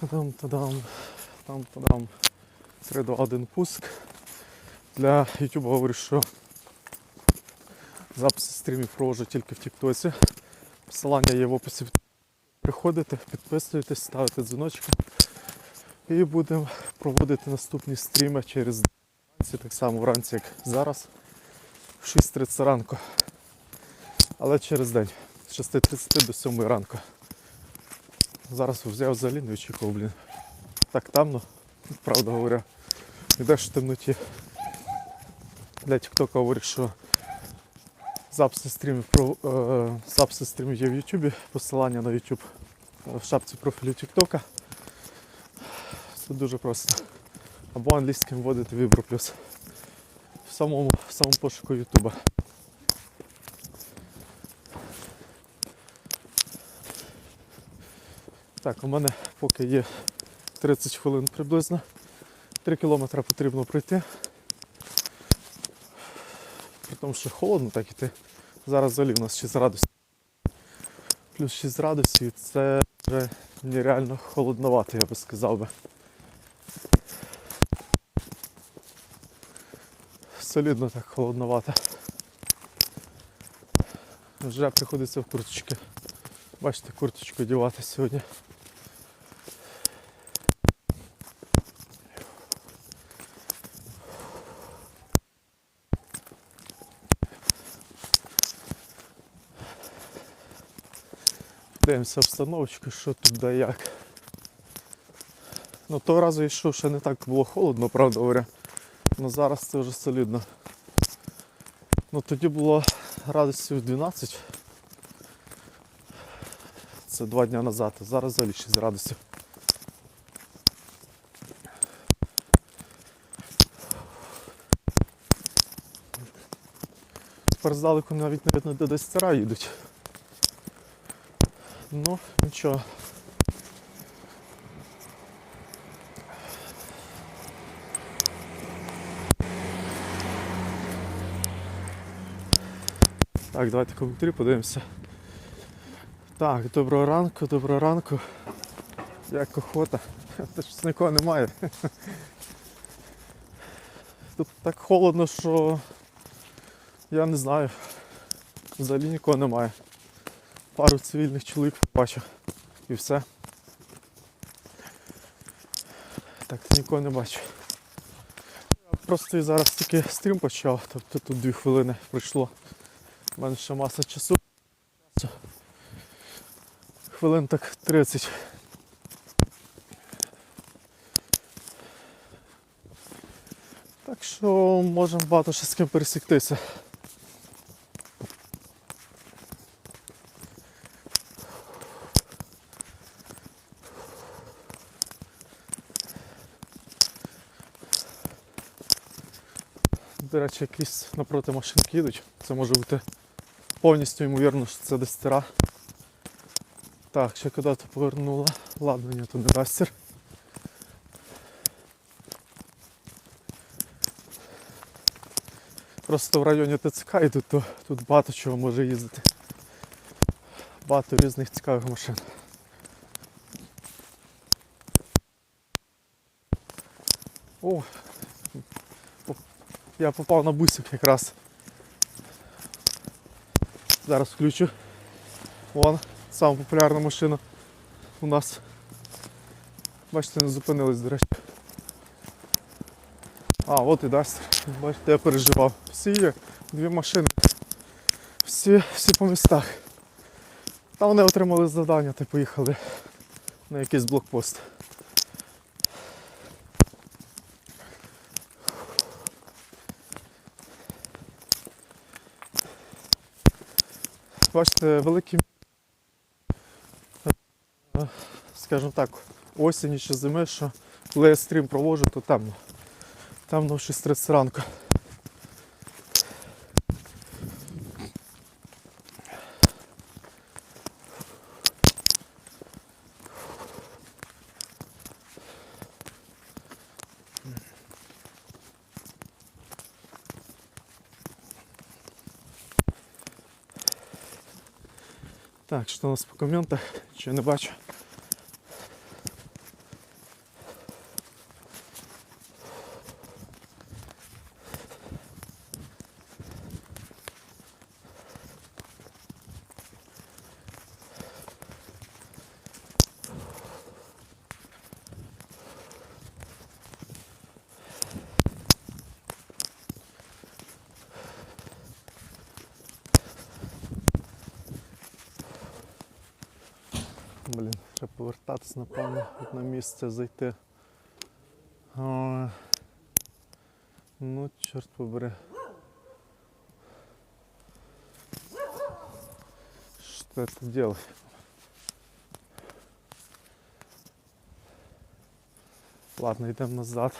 Та-дам, та-дам, там, та-дам. 3, 2, 1 пуск. Для YouTube говорю, що записи стрімів проводжу тільки в Тіктоці. Посилання є в описі. Приходите, підписуєтесь, ставите дзвіночки. І будемо проводити наступні стріми через вранці, так само вранці, як зараз, в 6.30 ранку. Але через день, з 6.30 до 7 ранку. Зараз взяв взагалі не очікував, блін. Так темно, правда говоря. Йдеш в темноті. Для Тіктока говорю, що записи стрімів про е, записи стрімів є в Ютубі, посилання на Ютуб в шапці профілю Тіктока. Це дуже просто. Або англійським вводити Vibro Plus. В самому, в самому пошуку Ютуба. Так, у мене поки є 30 хвилин приблизно. 3 кілометри потрібно пройти. При тому, що холодно так іти. Зараз взагалі у нас 6 градусів. Плюс 6 градусів це вже нереально холодновато, я би сказав би. Солідно так холодновато. Вже приходиться в курточки. Бачите, курточку одягати сьогодні. Дивимося обстановочку, що тут да як. Ну того разу йшов, ще не так було холодно, правда говоря. Ну зараз це вже солідно. Ну тоді було градусів 12. Це два дні назад, а зараз взагалі 6 градусів. Тепер здалеку навіть не видно, де десь стара їдуть. Ну, нічого. Так, давайте коментарі подивимося. Так, доброго ранку, доброго ранку. Як охота. Та щось нікого немає. Тут так холодно, що я не знаю. Взагалі нікого немає. Пару цивільних чоловік бачу. І все. Так, нікого не бачу. Я просто зараз тільки стрім почав, тобто тут дві хвилини пройшло. У мене ще маса часу. Хвилин так 30. Так що можемо багато ще з ким пересіктися. До речі, якісь напроти машинки їдуть. Це може бути повністю ймовірно, що це десь стара. Так, ще куди-то повернула. Ладно, ні, то не дастер. Просто в районі ТЦК йдуть, то тут багато чого може їздити. Багато різних цікавих машин. О, я попав на бусик якраз. Зараз включу. Вон, сама популярна машина у нас. Бачите, не зупинились, до речі. А, от і Дастер. Бачите, я переживав. Всі є, дві машини. Всі, всі по містах. Та вони отримали завдання та поїхали на якийсь блокпост. Бачите, великі скажімо так, осінь чи зими, що коли я стрім проводжу, то темно. Темно в 6.30 ранку. Так, що у нас по коментах? Що не бачу. Блін, треба повертатись, напевно, на місце зайти. А, ну, чорт побери. Что это делать? Ладно, йдемо назад.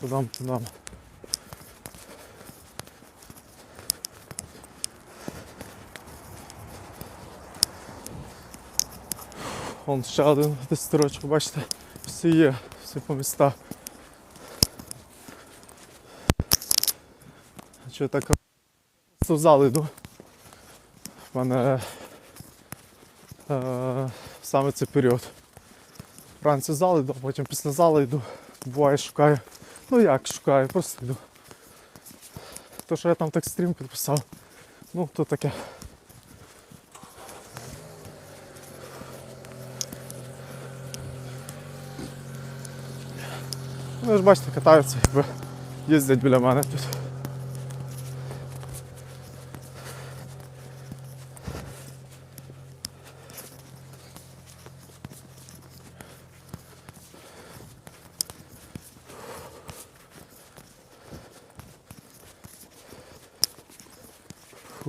Тудам, тудам. Вон ще один десь строчок, бачите, всі є, всі по містах. Що так в зал йду. В мене е, саме цей період. Вранці зал йду, потім після залу йду. Буває шукаю. Ну як шукаю, просто йду. То, що я там так стрім підписав, ну то таке. Ну, ви ж бачите, катаються, якби їздять біля мене тут.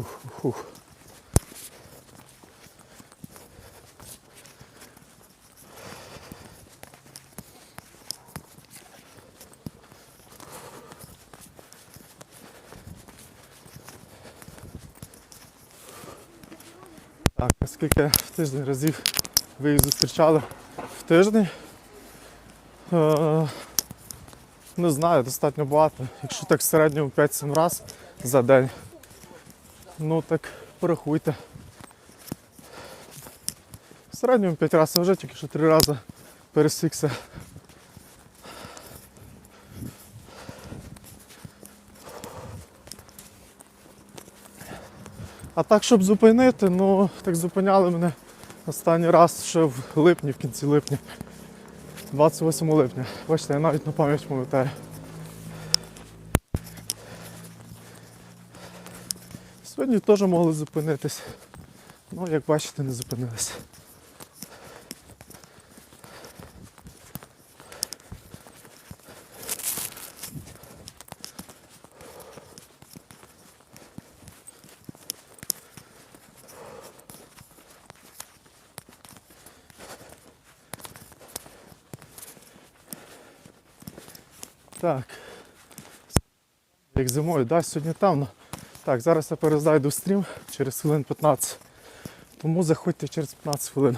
Фух. Так, а скільки в тиждень разів ви їх зустрічали в тиждень? Е, не знаю, достатньо багато. Якщо так в середньому 5-7 разів за день. Ну так порахуйте. В середньому 5 разів вже тільки що 3 рази пересікся. А так, щоб зупинити, ну так зупиняли мене останній раз ще в липні, в кінці липня. 28 липня. Бачите, я навіть на пам'ять пам'ятаю. Сьогодні теж могли зупинитись. Ну, як бачите, не зупинились. Так. Як зимою, да, сьогодні темно. Так, зараз я перезайду стрім через хвилин 15. Тому заходьте через 15 хвилин.